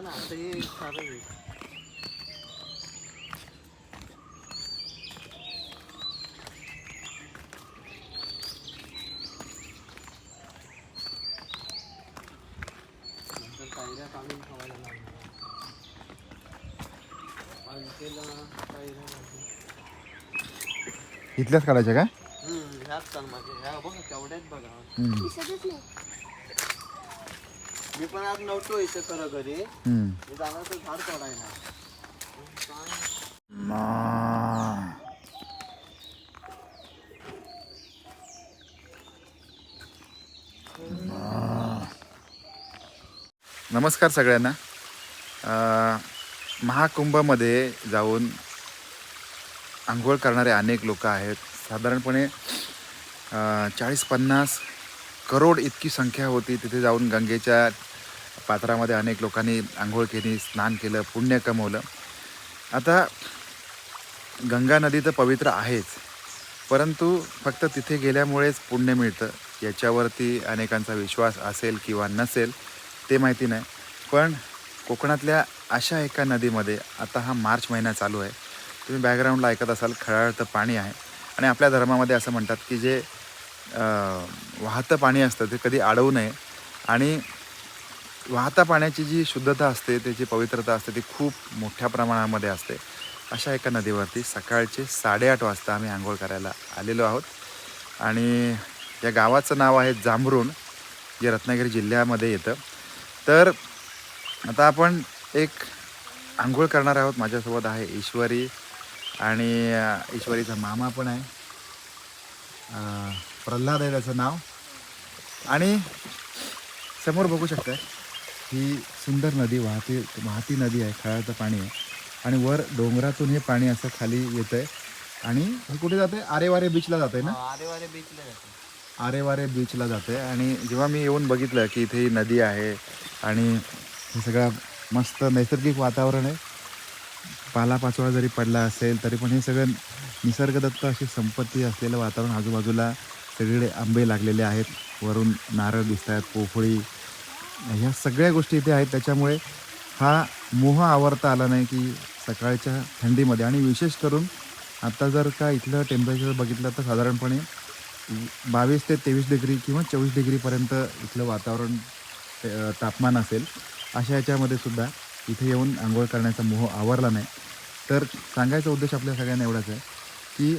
ना आता हे सारं आहे. नंतर पायऱ्या काढून ठेवायला लागणार पालखीला पायऱ्या लागतील. इथल्याच काढायच्या काय हम्म, ह्याच माझे ह्या बघा केवढ्यात बघा हम्म. दिसतच नाही मी पण आज नव्हतो इथे खरं घरी हम्म. मी जाणार तर झाड तोडायला काय मा. मा. नमस्कार सगळ्यांना अं, महाकुंभमध्ये जाऊन आंघोळ करणारे अनेक लोक आहेत साधारणपणे चाळीस पन्नास करोड इतकी संख्या होती तिथे जाऊन गंगेच्या पात्रामध्ये अनेक लोकांनी आंघोळ केली स्नान केलं पुण्य कमवलं. आता गंगा नदी तर पवित्र आहेच परंतु फक्त तिथे गेल्यामुळेच पुण्य मिळतं. याच्यावरती अनेकांचा विश्वास असेल किंवा नसेल ते माहिती नाही. पण कोकणातल्या अशा एका नदीमध्ये आता हा मार्च महिना चालू आहे तुम्ही बॅकग्राऊंडला ऐकत असाल खळाळतं पाणी आहे. आणि आपल्या धर्मामध्ये असं म्हणतात की जे वाहतं पाणी असतं ते कधी अडवू नये. आणि वाहता पाण्याची जी शुद्धता असते त्याची पवित्रता असते ती खूप मोठ्या प्रमाणामध्ये असते. अशा एका नदीवरती सकाळचे साडेआठ वाजता आम्ही आंघोळ करायला आलेलो आहोत. आणि या गावाचं नाव आहे जांभरून जे रत्नागिरी जिल्ह्यामध्ये येतं. तर आता आपण एक आंघोळ करणार आहोत. माझ्यासोबत आहे ईश्वरी आणि ईश्वरीचा मामा पण आहे. प्रल्हाद आहे त्याचं नाव. आणि समोर बघू शकताय. ही सुंदर नदी वाहती वाहती नदी आहे खळाचं पाणी आहे. आणि वर डोंगरातून हे पाणी असं खाली येत आहे आणि हे कुठे जाते आरेवारे बीचला जाते ना? आरे वारे बीचला जातो आरेवारे बीचला जाते आणि जेव्हा मी येऊन बघितलं की इथे ही नदी आहे आणि हे सगळं मस्त नैसर्गिक वातावरण आहे पालापाचोळा जरी पडला असेल तरी पण हे सगळं निसर्गदत्त अशी संपत्ती असलेलं वातावरण आजूबाजूला सगळीकडे आंबे लागलेले आहेत. वरून नारळ दिसत आहेत पोफळी ह्या सगळ्या गोष्टी इथे आहेत. त्याच्यामुळे हा मोह आवरता आला नाही की सकाळच्या थंडीमध्ये. आणि विशेष करून आता जर का इथलं टेम्परेचर बघितलं तर साधारणपणे बावीस ते तेवीस डिग्री किंवा चोवीस डिग्रीपर्यंत इथलं वातावरण तापमान असेल. अशा याच्यामध्ये सुद्धा इथे येऊन आंघोळ करण्याचा मोह आवरला नाही. तर सांगायचा उद्देश आपल्या सगळ्यांना एवढाच आहे की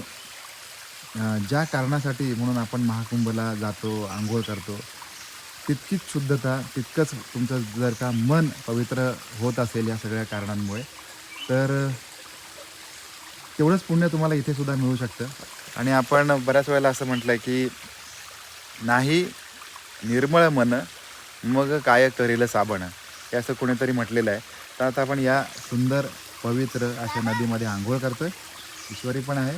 ज्या कारणासाठी म्हणून आपण महाकुंभला जातो आंघोळ करतो तितकीच शुद्धता तितकंच तुमचं जर का मन पवित्र होत असेल या सगळ्या कारणांमुळे तर तेवढंच पुण्य तुम्हाला इथेसुद्धा मिळू शकतं. आणि आपण बऱ्याच वेळेला असं म्हटलं आहे की नाही निर्मळ मन मग काय करेल साबण? हे असं कोणीतरी म्हटलेलं आहे. तर आता आपण या सुंदर पवित्र अशा नदीमध्ये आंघोळ करतो आहे ईश्वरी पण आहे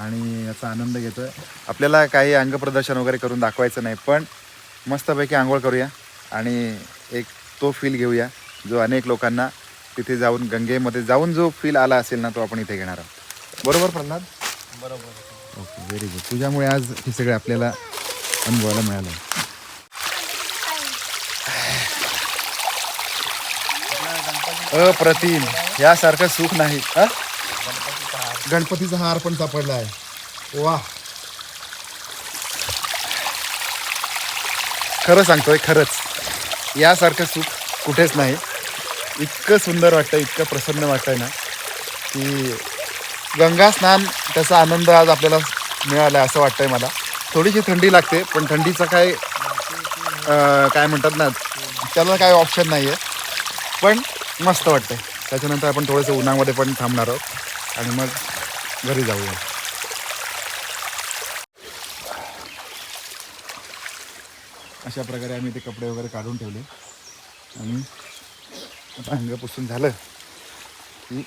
आणि याचा आनंद घेतो आहे आपल्याला काही अंगप्रदर्शन वगैरे करून दाखवायचं नाही पण मस्तपैकी आंघोळ करूया आणि एक तो फील घेऊया जो अनेक लोकांना तिथे जाऊन गंगेमध्ये जाऊन जो फील आला असेल ना तो आपण इथे घेणार आहोत. बरोबर प्रल्हाद? बरोबर. ओके व्हेरी गुड तुझ्यामुळे आज हे सगळे आपल्याला अनुभवायला मिळालं. अप्रतिम. यासारखं सुख नाही? गणपतीचा हार. पण सापडला आहे वा खरं सांगतोय खरंच. यासारखं सुख कुठेच नाही. इतकं सुंदर वाटतं इतकं प्रसन्न वाटतं ना की गंगा स्नान त्याचा आनंद आज आपल्याला मिळाला असं वाटतंय मला. थोडीशी थंडी लागते पण थंडीचं काय काय म्हणतात ना त्याला काय ऑप्शन नाही आहे पण मस्त वाटतंय. त्याच्यानंतर आपण थोडंसं उन्हामध्ये पण थांबणार आहोत. आणि मग घरी जाऊया. अशा प्रकारे आम्ही ते कपडे वगैरे काढून ठेवले. आणि आता अंग पुसून झालं की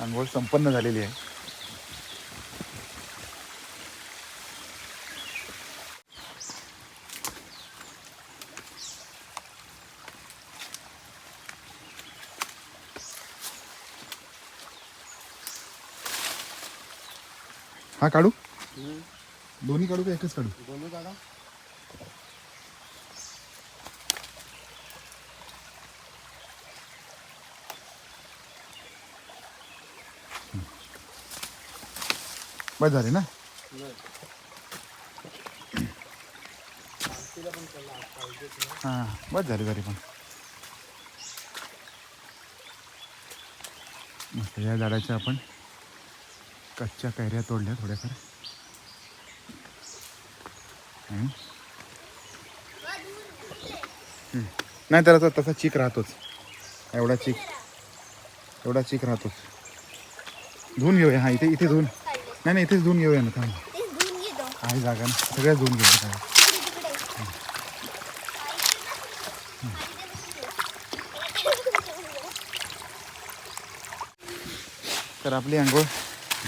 आंघोळ संपन्न झालेली आहे. हा काढू? दोन्ही काढू का एकच काढू. बस झाली ना? हां बस झाली झाली पण. मस्त या झाडाच्या आपण कच्च्या कैऱ्या तोडल्या थोड्याफार. नाही त्याला तर तसा चीक राहतोच. एवढा चीक. एवढा चीक राहतोच. धुवून घेऊया हा इथे इथे धुवून. नाही नाही इथेच धुवून घेऊया ना थांब. आहे जागा ना सगळ्या धुवून घेऊया काय तर आपली आंघोळ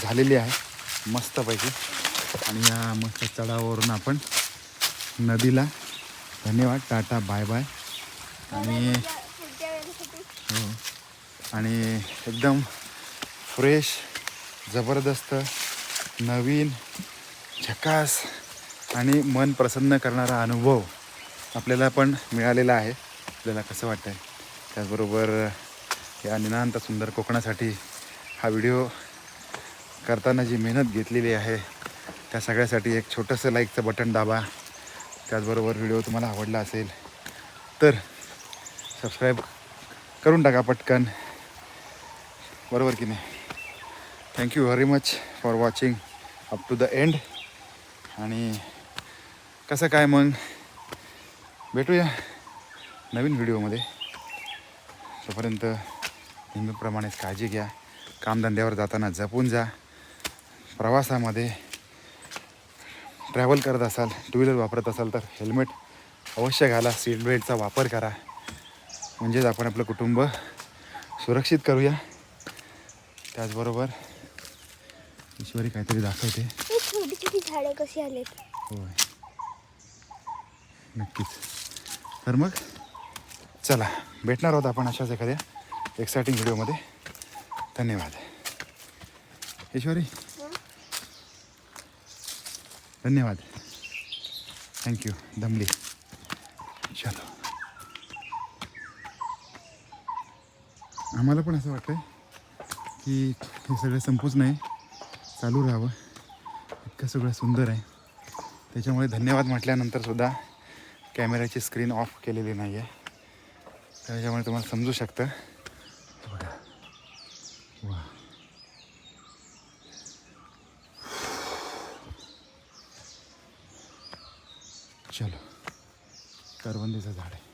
झालेली आहे मस्तपैकी. आणि या मस्त चढावावरून आपण नदीला धन्यवाद टाटा बाय बाय. आणि हो. आणि एकदम फ्रेश जबरदस्त नवीन झकास आणि मन प्रसन्न करणारा अनुभव आपल्याला पण मिळालेला आहे. आपल्याला कसं वाटतं आहे त्याचबरोबर या निनांत सुंदर कोकणासाठी हा व्हिडिओ करताना जी मेहनत घेतलेली आहे त्या सगळ्यासाठी एक छोटंसं लाईकचं बटन दाबा. त्याचबरोबर व्हिडिओ तुम्हाला आवडला असेल तर सबस्क्राईब करून टाका पटकन. बरोबर की नाही? Thank you very much for watching up to the end आणि कसं काय मग? भेटूया नवीन व्हिडिओमध्ये. तोपर्यंत नेहमीप्रमाणेच काळजी घ्या. कामधंद्यावर जाताना जपून जा. प्रवासामध्ये ट्रॅव्हल करत असाल टू व्हीलर वापरत असाल तर हेल्मेट अवश्य घाला. सीट बेल्टचा वापर करा. म्हणजेच आपण आपलं कुटुंब सुरक्षित करूया. त्याचबरोबर ईश्वरी काहीतरी दाखवते. छोटी छोटी झाडं कशी आलेत? होय. नक्कीच. तर मग? चला भेटणार आहोत आपण अशाच एखाद्या एक्सायटिंग व्हिडिओमध्ये धन्यवाद. ईश्वरी. धन्यवाद. थँक्यू दमली. चलो. आम्हाला पण असं वाटतंय की हे सगळं संपूच नाही. चालू राहावं. इतकं सगळं सुंदर आहे. त्याच्यामुळे धन्यवाद म्हटल्यानंतरसुद्धा कॅमेऱ्याची स्क्रीन ऑफ केलेली नाही आहे त्याच्यामुळे तुम्हाला समजू शकतं. बघा. वा. चलो. करवंदीचं झाड आहे.